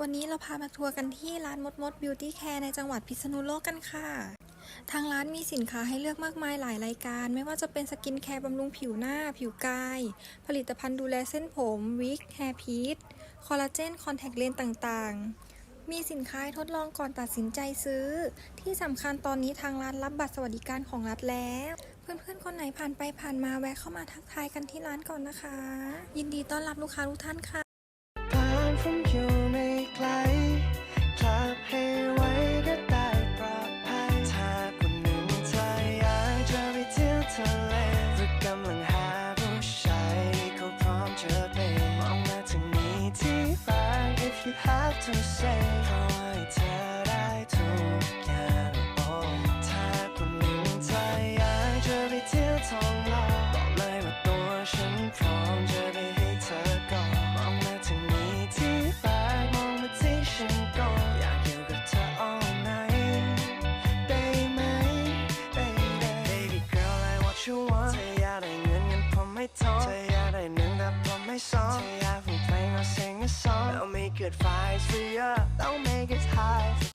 วันนี้เราพามาทัวร์กันที่ร้านมดมดบิวตี้แคร์ในจังหวัดพิษณุโลกกันค่ะ ทางร้านมีสินค้าให้เลือกมากมายหลายรายการ ไม่ว่าจะเป็นสกินแคร์บำรุงผิวหน้า ผิวกาย ผลิตภัณฑ์ดูแลเส้นผมวิกแฮร์พีทคอลลาเจน คอนแทคเลนส์ต่างๆ มีสินค้าทดลองก่อนตัดสินใจซื้อ ที่สำคัญตอนนี้ทางร้านรับบัตรสวัสดิการของรัฐแล้วเพื่อนๆ คนไหนผ่านไปผ่านมาแวะเข้ามาทักทายกันที่ร้านก่อนนะคะ ยินดีต้อนรับลูกค้าทุกท่านค่ะ to say sing a song. I'll make it five for you I'll make it high